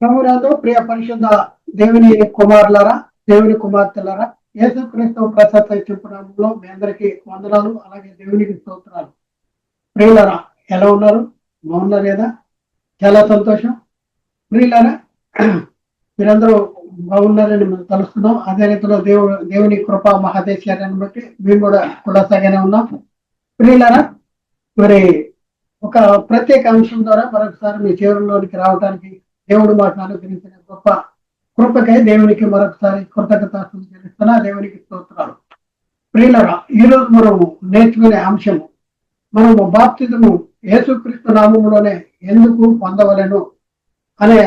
ప్రభురాతో ప్రియ పరిశుద్ధ దేవుని కుమారులారా దేవుని కుమార్తెలారా యేసుక్రీస్తు ప్రసాద్ చెప్పునామంలో మీ అందరికీ వందనాలు అలాగే దేవునికి స్తోత్రాలు. ప్రియులరా ఎలా ఉన్నారు? బాగున్నారు లేదా? చాలా సంతోషం. ప్రియులరా మీరందరూ బాగున్నారని మనం తలుస్తున్నాం. అదే రీతిలో దేవుడు దేవుని కృప మహాదేశ్యాన్ని బట్టి మేము కూడా కులాసాగానే ఉన్నాం. ప్రియులరా మరి ఒక ప్రత్యేక అంశం ద్వారా మరొకసారి మీ చేరులోనికి రావడానికి దేవుడు మాకు అనుగ్రహించిన గొప్ప కృపకై దేవునికి మరొకసారి కృతజ్ఞతాస్తులు చెల్లిస్తున్నా దేవునికి స్తోత్రాలు. ప్రియులరా ఈరోజు మనము నేర్చుకునే అంశము మనము బాప్తిజము యేసుక్రీస్తు నామంలోనే ఎందుకు పొందవలను అనే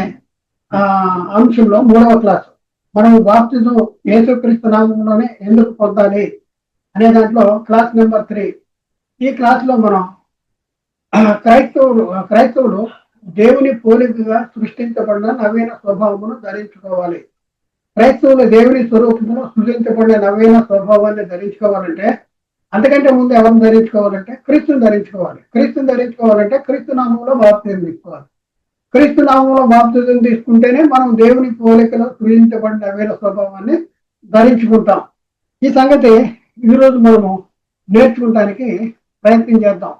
ఆ అంశంలో మూడవ క్లాసు. మనము బాప్తిజం యేసుక్రీస్తు నామంలోనే ఎందుకు పొందాలి అనే దాంట్లో క్లాస్ నెంబర్ త్రీ. ఈ క్లాస్లో మనం ఆ, క్రైస్తవుడు క్రైస్తవుడు దేవుని పోలికగా సృష్టించబడిన నవీన స్వభావమును ధరించుకోవాలి. క్రైస్తవులు దేవుని స్వరూపమును సృష్టించబడిన నవీన స్వభావాన్ని ధరించుకోవాలంటే అంతకంటే ముందు ఎవరిని ధరించుకోవాలంటే? క్రీస్తుని ధరించుకోవాలి. క్రీస్తుని ధరించుకోవాలంటే క్రీస్తు నామంలో బాప్తిజం తీసుకోవాలి. క్రీస్తు నామంలో బాప్తిజం తీసుకుంటేనే మనం దేవుని పోలికలో సృజించబడిన నవీన స్వభావాన్ని ధరించుకుంటాం. ఈ సంగతి ఈరోజు మనము నేర్చుకుంటానికి ప్రయత్నం చేద్దాం.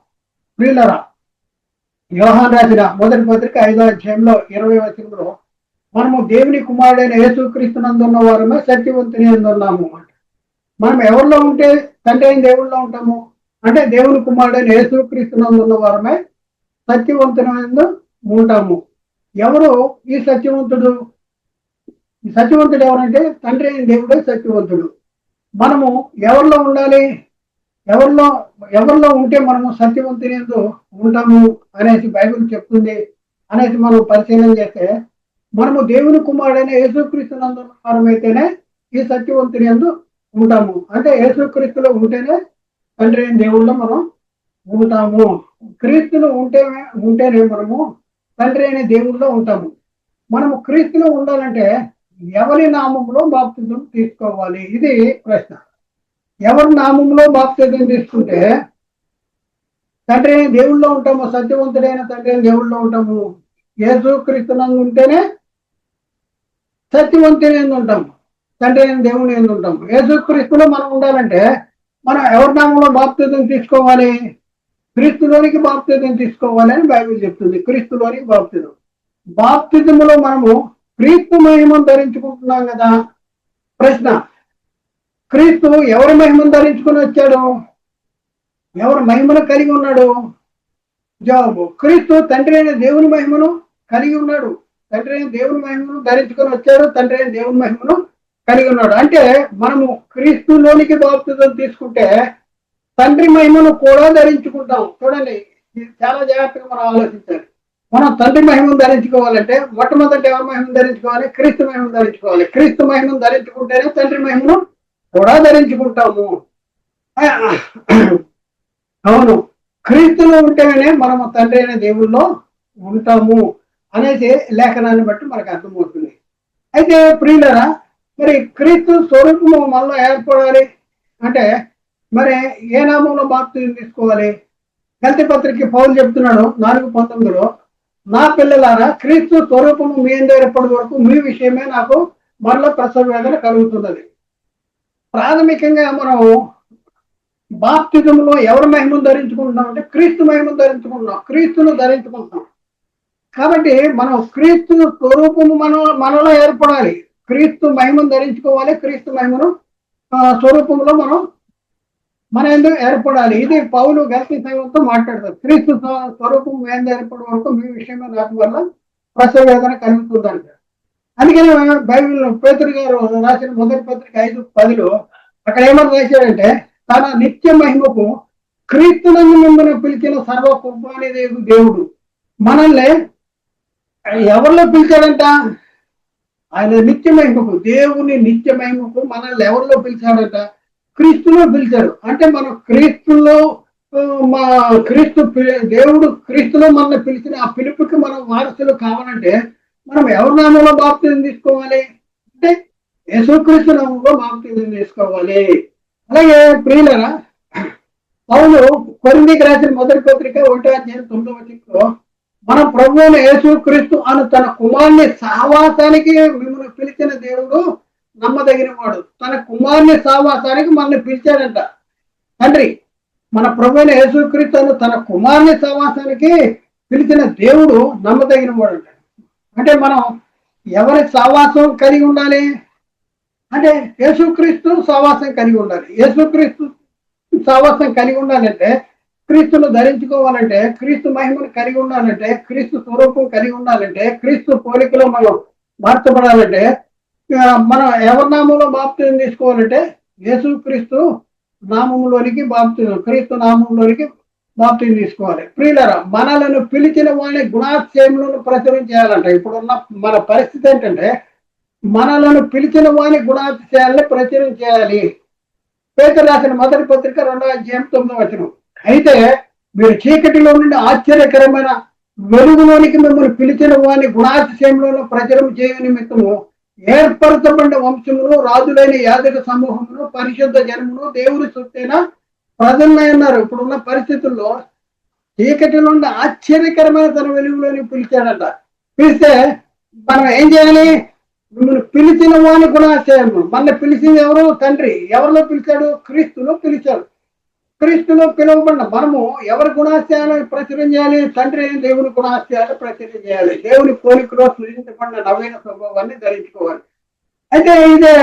ప్రియులరా యోహాన్ రాసిన మొదటి పత్రిక ఐదో అధ్యాయంలో ఇరవై వచనంలో మనము దేవుని కుమారుడైన యేసుక్రీస్తునందున్న వారమే సత్యవంతుని ఉన్నాము మనం ఎవరిలో ఉంటే తండ్రి అయిన దేవుళ్ళలో ఉంటాము? అంటే దేవుని కుమారుడైన యేసుక్రీస్తునందున్న వారమే సత్యవంతునందు ఉంటాము. ఎవరు ఈ సత్యవంతుడు? సత్యవంతుడు ఎవరంటే తండ్రి అయిన దేవుడే సత్యవంతుడు. మనము ఎవరిలో ఉండాలి? ఎవరిలో ఎవరిలో ఉంటే మనము సత్యవంతుని ఉంటాము అనేసి బైబిల్ చెప్తుంది అనేసి మనం పరిశీలన చేస్తే మనము దేవుని కుమారుడైన యేసుక్రీస్తు మనమైతేనే ఈ సత్యవంతుని ఎందు ఉంటాము. అంటే యేసుక్రీస్తులో ఉంటేనే తండ్రి అయిన దేవుళ్ళు మనం ఉంటాము. క్రీస్తులో ఉంటే ఉంటేనే మనము తండ్రి అయిన దేవుళ్ళలో ఉంటాము. మనము క్రీస్తులో ఉండాలంటే ఎవరి నామంలో బాప్తిజం తీసుకోవాలి? ఇది ప్రశ్న. ఎవరి నామంలో బాప్తిజం తీసుకుంటే తండ్రి దేవుళ్ళో ఉంటాము సత్యవంతుడైన తండ్రి దేవుళ్ళో ఉంటాము. యేసు క్రీస్తునంగా ఉంటేనే సత్యవంతుని ఎందు ఉంటాము తండ్రి అయిన దేవుని ఎందు ఉంటాము. యేసు క్రీస్తులో మనం ఉండాలంటే మనం ఎవరి నామంలో బాప్తిజం తీసుకోవాలి? క్రీస్తులోనికి బాప్తిజం తీసుకోవాలి అని బైబిల్ చెప్తుంది. క్రీస్తులోనికి బాప్తిజం బాప్తిజములో మనము క్రీస్తు మహిమను ధరించుకుంటున్నాం కదా? ప్రశ్న. క్రీస్తు ఎవరి మహిమను ధరించుకొని వచ్చాడు? ఎవరు మహిమను కలిగి ఉన్నాడు? జవాబు క్రీస్తు తండ్రి అయిన దేవుని మహిమను కలిగి ఉన్నాడు. తండ్రి అయిన దేవుని మహిమను ధరించుకొని వచ్చాడు. తండ్రి అయిన దేవుని మహిమను కలిగి ఉన్నాడు. అంటే మనము క్రీస్తులోనికి బాప్తిజం తీసుకుంటే తండ్రి మహిమను కూడా ధరించుకుంటాం. చూడండి చాలా జాగ్రత్తగా మనం ఆలోచించాలి. మనం తండ్రి మహిమను ధరించుకోవాలంటే మొట్టమొదటి ఎవరి మహిమను ధరించుకోవాలి? క్రీస్తు మహిమను ధరించుకోవాలి. క్రీస్తు మహిమను ధరించుకుంటేనే తండ్రి మహిమను కూడా ధరించుకుంటాము అవును క్రీస్తులో ఉంటేనే మనము తండ్రి అయిన దేవుల్లో ఉంటాము అనేది లేఖనాన్ని బట్టి మనకు అర్థమవుతుంది. అయితే ప్రియులరా మరి క్రీస్తు స్వరూపము మనలో ఏర్పడాలి అంటే మరి ఏ నామంలో బాప్తిజం తీసుకోవాలి? గంతి పత్రిక పౌలు చెప్తున్నాడు నాలుగు పంతొమ్మిదిలో నా పిల్లలారా క్రీస్తు స్వరూపము మీ అందరూ ఏర్పడి వరకు మీ విషయమే నాకు మరల ప్రసవ వేదన కలుగుతున్నది. ప్రాథమికంగా మనం బాప్తిజంలో ఎవరి మహిమను ధరించుకుంటున్నాం అంటే క్రీస్తు మహిమను ధరించుకుంటున్నాం క్రీస్తును ధరించుకుంటున్నాం. కాబట్టి మనం క్రీస్తు స్వరూపము మన మనలో ఏర్పడాలి. క్రీస్తు మహిమను ధరించుకోవాలి క్రీస్తు మహిమను ఆ, స్వరూపంలో మనం మన ఎందుకు ఏర్పడాలి. ఇది పౌలు గల్తీ సంఘంతో మాట్లాడతారు. క్రీస్తు స్వరూపం ఏం ఏర్పడే వరకు మీ విషయమే నాకు వల్ల ప్రసవేదన కలుగుతుందంట. అందుకని బైబిల్లో పేతురు గారు రాసిన మొదటి పత్రిక ఐదు పదిలో అక్కడ ఏమని రాశాడంటే తన నిత్య మహిమకు క్రీస్తునందు మిమ్మల్ని పిలిచిన సర్వ కుర్బాని దేవుడు. మనల్ని ఎవరిలో పిలిచాడంట? ఆయన నిత్య మహిమకు దేవుని నిత్య మహిమకు మనల్ని ఎవరిలో పిలిచాడంట? క్రీస్తులో పిలిచాడు. అంటే మనం క్రీస్తులో మా క్రీస్తు దేవుడు క్రీస్తులో మనల్ని పిలిచిన ఆ పిలుపుకి మనం వారసులు కావాలంటే మనం ఎవరి నామంలో బాప్తిజం తీసుకోవాలి? అంటే యేసుక్రీస్తు నామంలో బాప్తిజం తీసుకోవాలి. అలాగే ప్రియులరా పౌలు కొరిందికి రాసిన మొదటి పత్రిక ఒకటో అధ్యాయం తొమ్మిదో వచ్చిలో మన ప్రభువుని యేసుక్రీస్తు అను తన కుమార్ని సహవాసానికి మిమ్మల్ని పిలిచిన దేవుడు నమ్మదగిన వాడు తన కుమార్ని సహవాసానికి మనల్ని పిలిచాడంట. తండ్రి మన ప్రభువుని యేసుక్రీస్తు అను తన కుమార్ని సహవాసానికి పిలిచిన దేవుడు నమ్మదగిన వాడు అంట అంటే మనం ఎవరి సహవాసం కలిగి ఉండాలి? అంటే యేసుక్రీస్తు సహవాసం కలిగి ఉండాలి. యేసుక్రీస్తు సహవాసం కలిగి ఉండాలంటే క్రీస్తును ధరించుకోవాలంటే క్రీస్తు మహిమను కలిగి ఉండాలంటే క్రీస్తు స్వరూపం కలిగి ఉండాలంటే క్రీస్తు పోలికలో మనం మార్చబడాలంటే మనం ఎవరి నామంలో బాప్తిజం తీసుకోవాలంటే యేసు క్రీస్తు నామంలోనికి బాప్తిజం క్రీస్తు నామంలోనికి బాప్తిని తీసుకోవాలి. ప్రియులరా మనలను పిలిచిన వాళ్ళని గుణాశయములను ప్రచురం చేయాలంట. ఇప్పుడున్న మన పరిస్థితి ఏంటంటే మనలను పిలిచిన వాని గుణాతిశయాలని ప్రచురం చేయాలి. పేదలు రాసిన మొదటి పత్రిక రెండవ అధ్యాయం తొమ్మిదో వచనం. అయితే మీరు చీకటిలో నుండి ఆశ్చర్యకరమైన వెలుగులోనికి మిమ్మల్ని పిలిచిన వాని గుణాతిశయంలో ప్రచురం చేయ నిమిత్తము ఏర్పరచబడిన వంశమును రాజులైన యాదక సమూహమును పరిశుద్ధ జనమును దేవుని సొత్తైన ప్రజలై ఉన్నారు ఇప్పుడున్న పరిస్థితుల్లో చీకటి నుండి ఆశ్చర్యకరమైన తన వెలుగులోని పిలిచాడట. పిలిస్తే మనం ఏం చేయాలి? మిమ్మల్ని పిలిచిన వాని గుణాశయము. మన పిలిచింది ఎవరు? తండ్రి. ఎవరిలో పిలిచాడు? క్రీస్తులో పిలిచాడు. క్రీస్తులో పిలువబడిన మనము ఎవరి గుణాశయాలు ప్రచురం చేయాలి? తండ్రి దేవుని గుణాశయాలు ప్రచురం చేయాలి. దేవుని పోలికలో సృజించబడిన నవీన స్వభావాన్ని ధరించుకోవాలి. అయితే ఇదే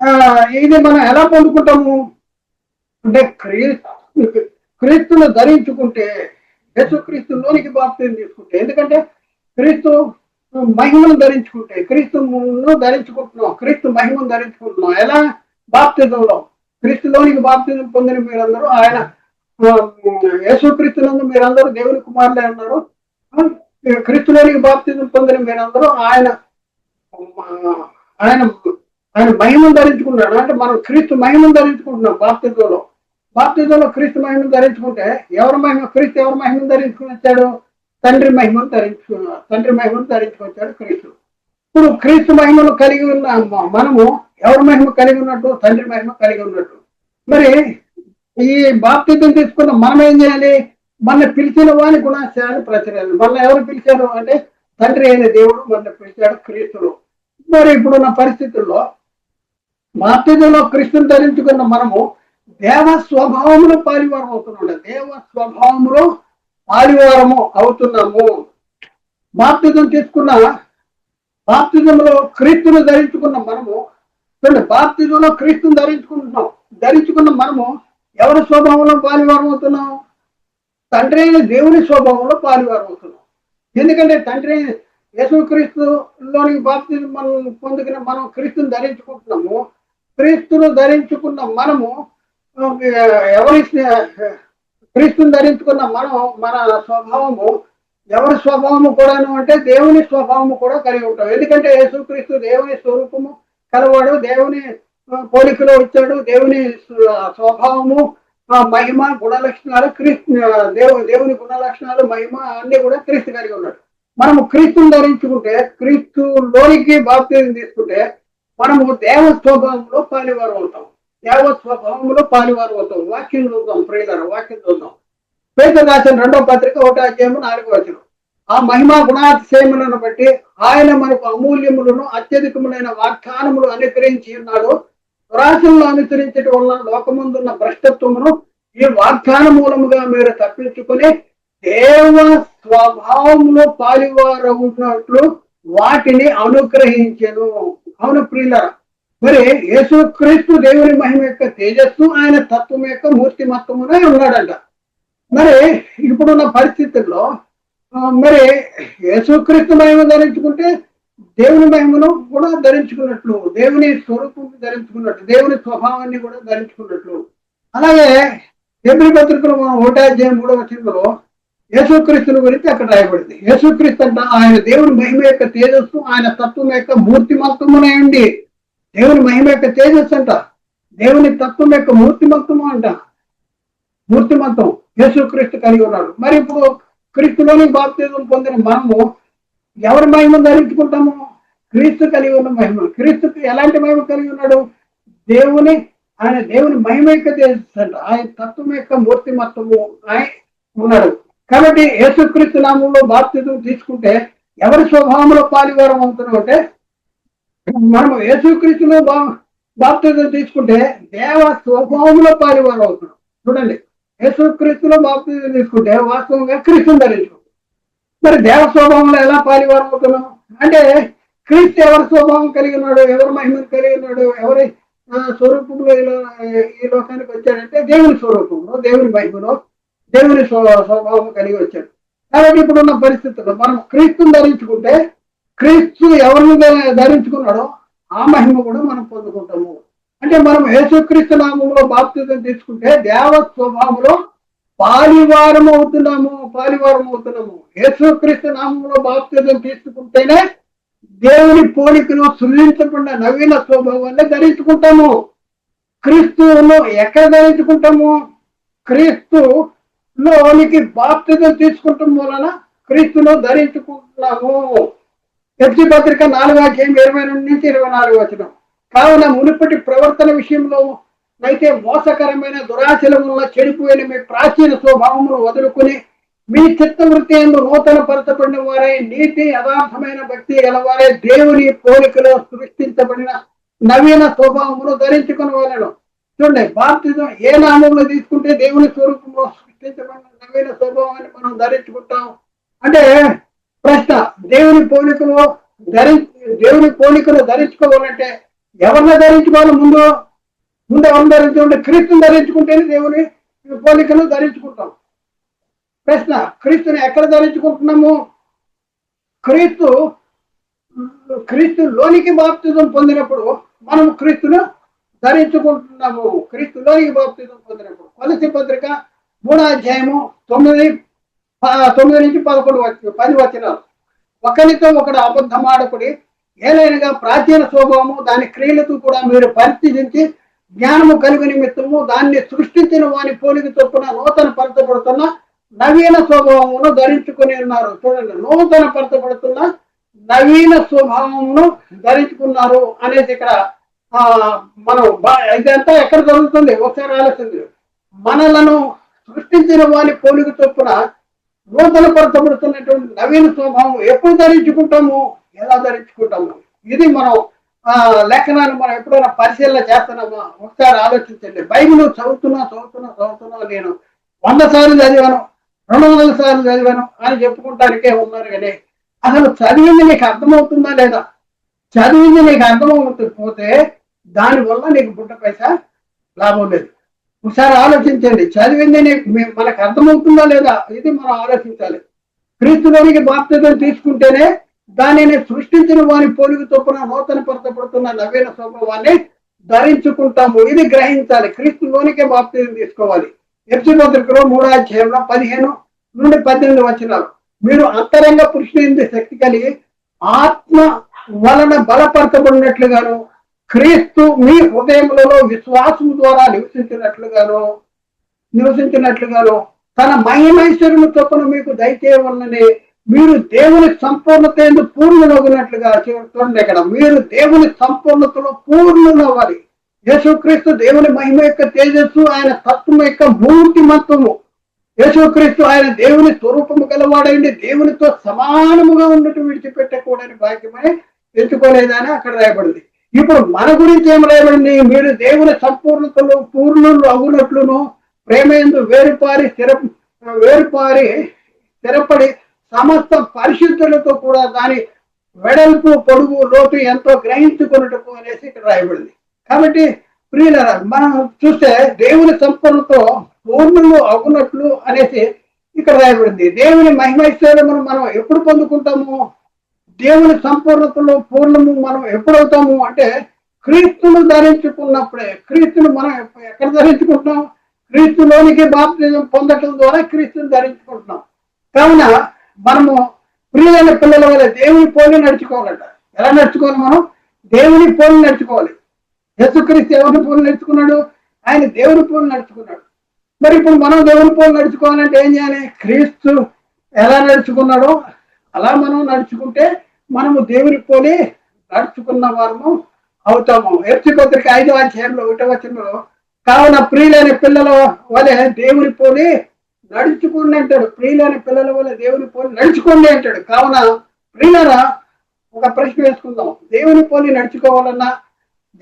ఆ, ఇది మనం ఎలా పొందుకుంటాము? అంటే క్రీస్తును ధరించుకుంటే యేసుక్రీస్తులోనికి బాప్తిజం తీసుకుంటే ఎందుకంటే క్రీస్తు మహిమను ధరించుకుంటే క్రీస్తును ధరించుకుంటున్నాం క్రీస్తు మహిమను ధరించుకుంటున్నాం. ఎలా? బాప్తిజంలో క్రీస్తులోనికి బాప్తిజం పొందిన మీరందరూ ఆయన ఆ, యేసుక్రీస్తునందు మీరందరూ దేవుని కుమారులే అన్నారు. క్రీస్తులోనికి బాప్తిజం పొందిన మీరందరూ ఆయన ఆయన ఆయన మహిమను ధరించుకున్నాడు అంటే మనం క్రీస్తు మహిమను ధరించుకుంటున్నాం బాప్తిజంలో బాప్తిజంలో క్రీస్తు మహిమను ధరించుకుంటే ఎవరి మహిమ? క్రీస్తు ఎవరి మహిమను ధరించుకుని వచ్చాడు తండ్రి మహిమను ధరించుకున్నా తండ్రి మహిమను ధరించుకొచ్చాడు క్రీస్తు. ఇప్పుడు క్రీస్తు మహిమను కలిగి ఉన్న మనము ఎవరి మహిమ కలిగి ఉన్నట్టు? తండ్రి మహిమ కలిగి ఉన్నట్టు. మరి ఈ బాప్తిజం తీసుకున్న మనం ఏం చేయాలి? మన పిలిచిన వాని గుణాశయాన్ని ప్రచురాలి. మన ఎవరు పిలిచారు అంటే తండ్రి అయిన దేవుడు మన పిలిచాడు క్రీస్తుడు. మరి ఇప్పుడున్న పరిస్థితుల్లో బాప్తిజంలో క్రీస్తుని ధరించుకున్న మనము దేవ స్వభావములో పాలివారం అవుతున్నాం దేవ స్వభావములు పాలివారము అవుతున్నాము. బాప్తిజం తీసుకున్న బాప్తిజంలో క్రీస్తును ధరించుకున్న మనము చూడండి బాప్తిజంలో క్రీస్తును ధరించుకుంటున్నాం. ధరించుకున్న మనము ఎవరి స్వభావంలో పాలివారం అవుతున్నాం తండ్రి అయిన దేవుని స్వభావంలో పాలివారం అవుతున్నాం ఎందుకంటే తండ్రి అయిన యేసుక్రీస్తులోని బాప్తిజం మనం పొందుకున్న మనం క్రీస్తుని ధరించుకుంటున్నాము. క్రీస్తును ధరించుకున్న మనము ఎవరి క్రీస్తుని ధరించుకున్న మనం మన స్వభావము ఎవరి స్వభావము కూడాను అంటే దేవుని స్వభావము కూడా కలిగి ఉంటాం. ఎందుకంటే యేసుక్రీస్తు దేవుని స్వరూపము కలవాడు దేవుని పోలికలో వచ్చాడు దేవుని స్వభావము ఆ, మహిమ గుణ లక్షణాలు క్రీస్తు దేవు దేవుని గుణ లక్షణాలు మహిమ అన్ని కూడా క్రీస్తు కలిగి ఉన్నాడు. మనము క్రీస్తుని ధరించుకుంటే క్రీస్తులోనికి బాప్తిజం తీసుకుంటే మనము దేవ స్వభావంలో పాలివారు ఉంటాం దేవ స్వభావంలో పాలివారు అవుతాం వాక్యం చూద్దాం ప్రియులారా వాక్యం చూద్దాం. పేద రాసిన రెండో పత్రిక ఒకటో అధ్యాయము నాలుగో వచనం. ఆ మహిమా గుణాతిశయములను బట్టి ఆయన మనకు అమూల్యములను అత్యధికములైన వాగ్దానములు అనుగ్రహించి ఉన్నాడు. దురాశలను అనుసరించడం వల్ల లోకముందున్న భ్రష్టత్వమును ఈ వాగ్దాన మూలముగా మీరు తప్పించుకుని దేవ స్వభావంలో పాలివారు ఉన్నట్లు వాటిని అనుగ్రహించను. అవును ప్రియులరా మరి యేసుక్రీస్తు దేవుని మహిమ యొక్క తేజస్సు ఆయన తత్వం యొక్క మూర్తిమత్వమునే ఉన్నాడంట. మరి ఇప్పుడున్న పరిస్థితుల్లో మరి యేసుక్రీస్తు మహిమ ధరించుకుంటే దేవుని మహిమను కూడా ధరించుకున్నట్లు దేవుని స్వరూపం ధరించుకున్నట్లు దేవుని స్వభావాన్ని కూడా ధరించుకున్నట్లు. అలాగే ఎబ్రి పత్రికలు మనం ఓటాధ్యాయం కూడా వచనంలో యేసుక్రీస్తుని గురించి అక్కడ రాయబడింది. యేసుక్రీస్తు అంట ఆయన దేవుని మహిమ యొక్క తేజస్సు ఆయన తత్వం యొక్క మూర్తిమత్వమునే ఉండి దేవుని మహిమ యొక్క తేజస్సు అంట. దేవుని తత్వం యొక్క మూర్తిమంతము అంట. మూర్తిమంతం. యేసుక్రీస్తు కలిగి ఉన్నాడు. మరి ఇప్పుడు క్రీస్తులోని బాప్తిజం పొందిన మనము ఎవరి మహిమ ధరించుకుంటాము? క్రీస్తు కలిగి ఉన్న మహిమ. క్రీస్తుకి ఎలాంటి మహిమ కలిగి ఉన్నాడు? దేవుని ఆయన దేవుని మహిమ యొక్క తేజస్సు అంట. ఆయన తత్వం యొక్క మూర్తిమత్వము ఆయన ఉన్నాడు. కాబట్టి యేసుక్రీస్తు నామంలో బాప్తిజం తీసుకుంటే ఎవరి స్వభావంలో పాలివారం అవుతున్నాం అంటే మనం యేసుక్రీస్తులో బా బాప్తిజం తీసుకుంటే దేవ స్వభావంలో పాలివారు అవుతున్నాం. చూడండి. యేసుక్రీస్తులో బాప్తిజం తీసుకుంటే వాస్తవంగా క్రీస్తుని ధరించుకుంటాం మరి దేవ స్వభావంలో ఎలా పాలివారు అవుతున్నాం? అంటే క్రీస్తు ఎవరి స్వభావం కలిగి ఉన్నాడు ఎవరి మహిమను కలిగి ఉన్నాడు ఎవరి స్వరూపంలో ఈ లోకానికి వచ్చాడంటే దేవుని స్వరూపంలో దేవుని మహిమలో దేవుని స్వభావం కలిగి వచ్చాడు. కాబట్టి ఇప్పుడున్న పరిస్థితుల్లో మనం క్రీస్తుని ధరించుకుంటే క్రీస్తు ఎవరిని ధరించుకున్నాడో ఆ మహిమ కూడా మనం పొందుకుంటాము. అంటే మనం యేసుక్రీస్తు నామంలో బాప్తిజం తీసుకుంటే దేవ స్వభావంలో పాలివారం అవుతున్నాము పాలివారం అవుతున్నాము. యేసుక్రీస్తు నామంలో బాప్తిజం తీసుకుంటేనే దేవుని పోలికను సృజించకుండా నవీన స్వభావాన్ని ధరించుకుంటాము. క్రీస్తును ఎక్కడ ధరించుకుంటాము? క్రీస్తు లోనికి బాప్తిజం తీసుకుంటాం వలన క్రీస్తును ధరించుకుంటున్నాము. ఎఫ్జి పత్రిక నాలుగు అధ్యాయం ఇరవై రెండు నుంచి ఇరవై నాలుగు వచ్చిన కావున మునుపటి ప్రవర్తన విషయంలో అయితే మోసకరమైన దురాశల వల్ల చెడిపోయిన మీ ప్రాచీన స్వభావమును వదులుకుని మీ చిత్తవృత్తి ఎందు నూతన పరచబడిన వారే నీతి యథార్థమైన భక్తి గలవారే దేవుని పోలికలో సృష్టించబడిన నవీన స్వభావమును ధరించుకుని వాళ్ళను చూడండి బాప్తిజం ఏ నామంలో తీసుకుంటే దేవుని స్వరూపంలో సృష్టించబడిన నవీన స్వభావాన్ని మనం ధరించుకుంటాం? అంటే ప్రశ్న. దేవుని పోలికలు ధరి దేవుని పోలికలు ధరించుకోవాలంటే ఎవరిని ధరించుకోవాలి ముందు? ముందు ఎవరిని ధరించుకుంటే? క్రీస్తుని ధరించుకుంటేనే దేవుని పోలికలు ధరించుకుంటాం. ప్రశ్న. క్రీస్తుని ఎక్కడ ధరించుకుంటున్నాము? క్రీస్తు క్రీస్తు లోనికి బాప్తిజం పొందినప్పుడు మనం క్రీస్తును ధరించుకుంటున్నాము. క్రీస్తు లోనికి బాప్తిజం పొందినప్పుడు. కొలసి పత్రిక మూడో అధ్యాయము తొమ్మిది తొమ్మిది నుంచి పదకొండు వచ్చిన పది వచనాలు. ఒకరితో ఒకడు అబద్ధమాడకుడి ఏలైనగా ప్రాచీన స్వభావము దాని క్రియలతో కూడా మీరు పరిశీలించి జ్ఞానము కలిగి నిమిత్తము దాన్ని సృష్టించిన వాని పోలిక చొప్పున నూతన పరచబడుతున్న నవీన స్వభావమును ధరించుకుని ఉన్నారు. చూడండి నూతన పరచబడుతున్న నవీన స్వభావమును ధరించుకున్నారు అనేది ఇక్కడ ఆ మనం ఇదంతా ఎక్కడ జరుగుతుంది? ఒకసారి ఆలోచింది మనలను సృష్టించిన వాని పోలిక చొప్పున నూతన పరచబడుతున్నటువంటి నవీన స్వభావం ఎప్పుడు ధరించుకుంటాము? ఎలా ధరించుకుంటాము? ఇది మనం ఆ లేఖనాన్ని మనం ఎప్పుడైనా పరిశీలన చేస్తున్నామా? ఒకసారి ఆలోచించండి. బైబిల్ చదువుతున్నా చదువుతున్నా చదువుతున్నా నేను వంద సార్లు చదివాను రెండు వందల సార్లు చదివాను అని చెప్పుకుంటానికే ఉన్నారు కానీ అసలు చదివింది నీకు అర్థమవుతుందా లేదా? చదివింది నీకు అర్థమవుతుందిపోతే దానివల్ల నీకు బుట్ట పైసా లాభం లేదు. ఒకసారి ఆలోచించండి. చదివిందని మనకు అర్థమవుతుందా లేదా ఇది మనం ఆలోచించాలి. క్రీస్తులోనికి బాప్తిజం తీసుకుంటేనే దానిని సృష్టించిన వాని పోలికి చొప్పున నూతన పరచబడుతున్న నవీన స్వభావాన్ని ధరించుకుంటాము. ఇది గ్రహించాలి. క్రీస్తులోనికే బాప్తిజం తీసుకోవాలి. ఎఫ్సి పత్రికలో మూడో అధ్యాయంలో పదిహేను నుండి పద్దెనిమిది వచ్చినారు మీరు అంతరంగ పురుషుని శక్తి కలిగి ఆత్మ వలన బలపరచబడినట్లుగాను క్రీస్తు మీ హృదయములలో విశ్వాసం ద్వారా నివసించినట్లుగాను నివసించినట్లుగాను తన మహిమైశ్వర్యము చొప్పున మీకు దయచేయవలనని మీరు దేవుని సంపూర్ణత ఎందు పూర్ణులగినట్లుగా చూడండి ఇక్కడ మీరు దేవుని సంపూర్ణతలో పూర్ణులవ్వాలి. యేసుక్రీస్తు దేవుని మహిమ యొక్క తేజస్సు ఆయన తత్వం యొక్క మూర్తిమత్వము యేసుక్రీస్తు ఆయన దేవుని స్వరూపము గలవాడైంది దేవునితో సమానముగా ఉన్నట్టు విడిచిపెట్టకూడని భాగ్యమని ఎంచుకోలేదని అక్కడ రాయబడింది. ఇప్పుడు మన గురించి ఏం రాయబడింది మీరు దేవుని సంపూర్ణతలు పూర్ణులు అగునట్లును ప్రేమయందు వేరుపారి స్థిర వేరుపారి స్థిరపడి సమస్త పరిశుద్ధులతో కూడా దాని వెడల్పు పొడుగు లోతు ఎంతో గ్రహించుకున్నట్టుకు అనేసి ఇక్కడ రాయబడింది. కాబట్టి ప్రియుల మనం చూస్తే దేవుని సంపూర్ణతో పూర్ణులు అగునట్లు అనేసి ఇక్కడ రాయబడింది. దేవుని మహిమైశ్వర్యమును మనం ఎప్పుడు పొందుకుంటాము? దేవుని సంపూర్ణతలో పూర్ణము మనం ఎప్పుడవుతాము అంటే క్రీస్తును ధరించుకున్నప్పుడే క్రీస్తును మనం ఎక్కడ ధరించుకుంటాం క్రీస్తులోనికి బాప్తిజం పొందటం ద్వారా క్రీస్తుని ధరించుకుంటున్నాం. కావున మనము ప్రియులైన పిల్లల వల్ల దేవుని పోలి నడుచుకోవాలంట. ఎలా నడుచుకోవాలి మనం? దేవుని పోలి నడుచుకోవాలి. యేసుక్రీస్తు ఎవరిని పోలి నడుచుకున్నాడు? ఆయన దేవుని పోలి నడుచుకున్నాడు. మరి ఇప్పుడు మనం దేవుని పోలి నడుచుకోవాలంటే ఏం చేయాలి? క్రీస్తు ఎలా నడుచుకున్నాడో అలా మనం నడుచుకుంటే మనము దేవుని పోలి నడుచుకున్న వారము అవుతాము. ఎర్చి ఐదు అధ్యాయంలో ఒకటో కావున ప్రియులైన పిల్లల వలె దేవుని పోలి నడుచుకోండి అంటాడు. ప్రియులైన పిల్లల వల్ల దేవుని పోలి నడుచుకోండి అంటాడు. కావున ప్రియులరా ఒక ప్రశ్న వేసుకుందాం. దేవుని పోలి నడుచుకోవాలన్నా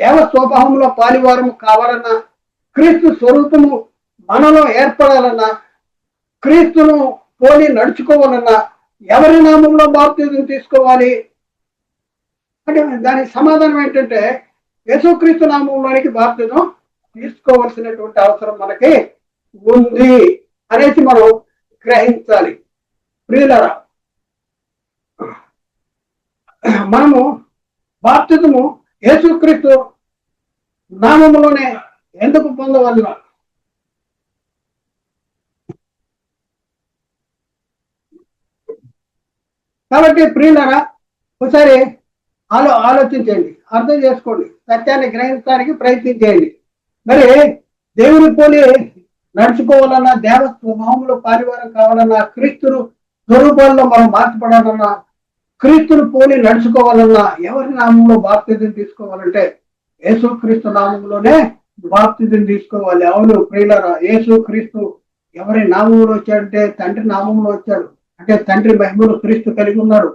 దేవ స్వభావంలో పాలివారము కావాలన్నా క్రీస్తు స్వరూపము మనలో ఏర్పడాలన్నా క్రీస్తును పోలి నడుచుకోవాలన్నా ఎవరి నామంలో బాప్తిజం తీసుకోవాలి? అంటే దానికి సమాధానం ఏంటంటే యేసుక్రీస్తు నామంలోనికి బాప్తిజం తీసుకోవలసినటువంటి అవసరం మనకి ఉంది అనేసి మనం గ్రహించాలి. ప్రియులరా మనము బాప్తిజము యేసుక్రీస్తు నామములోనే ఎందుకు పొందవలన? కాబట్టి ప్రియులరా ఒకసారి ఆలో ఆలోచించండి అర్థం చేసుకోండి. సత్యాన్ని గ్రహించడానికి ప్రయత్నించేయండి. మరి దేవుని పోలి నడుచుకోవాలన్నా దేవ స్వభావంలో పారివారం కావాలన్నా క్రీస్తును స్వరూపాల్లో మనం మార్చబడాలన్నా క్రీస్తును పోలి నడుచుకోవాలన్నా ఎవరి నామంలో బాప్తిజం తీసుకోవాలంటే యేసు క్రీస్తు నామంలోనే బాప్తిజం తీసుకోవాలి. అవును ప్రియులరా యేసు క్రీస్తు ఎవరి నామంలో వచ్చాడంటే తండ్రి నామంలో వచ్చాడు. అంటే తండ్రి మహిమను క్రీస్తు కలిగి ఉన్నాడు.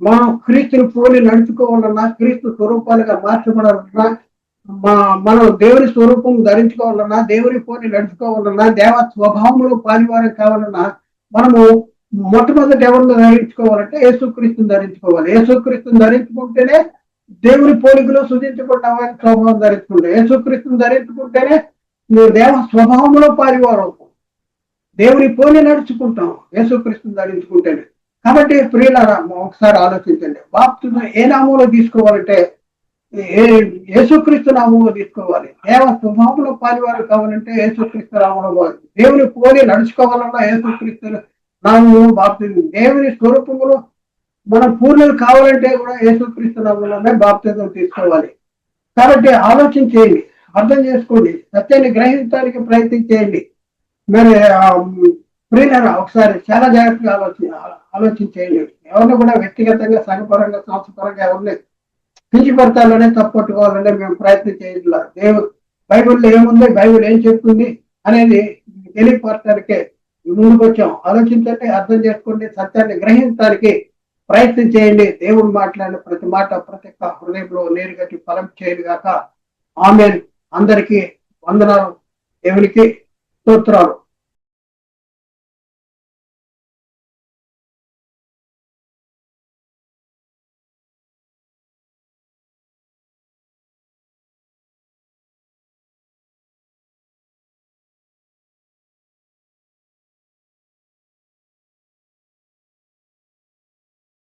మనం క్రీస్తుని పోలి నడుచుకోవాలన్నా క్రీస్తు స్వరూపాలుగా మార్చబడాలన్నా మా మనం దేవుని స్వరూపం ధరించుకోవాలన్నా దేవుని పోలి నడుచుకోవాలన్నా దేవ స్వభావంలో పాలివారం కావాలన్నా మనము మొట్టమొదటి ఎవరిని ధరించుకోవాలంటే యేసుక్రీస్తుని ధరించుకోవాలి. యేసుక్రీస్తుని ధరించుకుంటేనే దేవుని పోలికలో సుధించకుండా స్వభావం ధరించుకుంటే. యేసుక్రీస్తుని ధరించుకుంటేనే నువ్వు దేవ స్వభావంలో పాలివారం దేవుని పోలి నడుచుకుంటాం. యేసుక్రీస్తుని ధరించుకుంటేనే కాబట్టి ప్రియులారా ఒకసారి ఆలోచించండి. బాప్తిజం ఏ నామంలో తీసుకోవాలంటే ఏ యేసుక్రీస్తు నామంలో తీసుకోవాలి. దేవ స్వభావంలో పాలివారు కావాలంటే యేసుక్రీస్తు నామంలో పోవాలి. దేవుని పోలి నడుచుకోవాలన్నా యేసుక్రీస్తు నామము బాప్తిజం దేవుని స్వరూపములో మనం పూర్ణులు కావాలంటే కూడా యేసుక్రీస్తు నామంలోనే బాప్తిజం తీసుకోవాలి. కాబట్టి ఆలోచన చేయండి అర్థం చేసుకోండి. సత్యాన్ని గ్రహించడానికి ప్రయత్నం చేయండి మరి ప్రియులరా ఒకసారి చాలా జాగ్రత్తగా ఆలోచన ఆలోచించేయండి. ఎవరిని కూడా వ్యక్తిగతంగా సంఘపరంగా సంస్థపరంగా ఎవరిని కించిపడతాలనే తప్పట్టుకోవాలనే మేము ప్రయత్నం చేయట్లేదు దేవుడు బైబిల్లో ఏముంది? బైబిల్ ఏం చెప్తుంది అనేది తెలియపరచడానికే ముందుకు వచ్చాం ఆలోచించండి అర్థం చేసుకోండి సత్యాన్ని గ్రహించడానికి ప్రయత్నం చేయండి. దేవుడు మాట్లాడిన ప్రతి మాట ప్రతి ఒక్క హృదయంలో నేరుగట్టి ఫలం చేయను గాక ఆమె అందరికీ వందనాలు. దేవునికి స్తోత్రాలు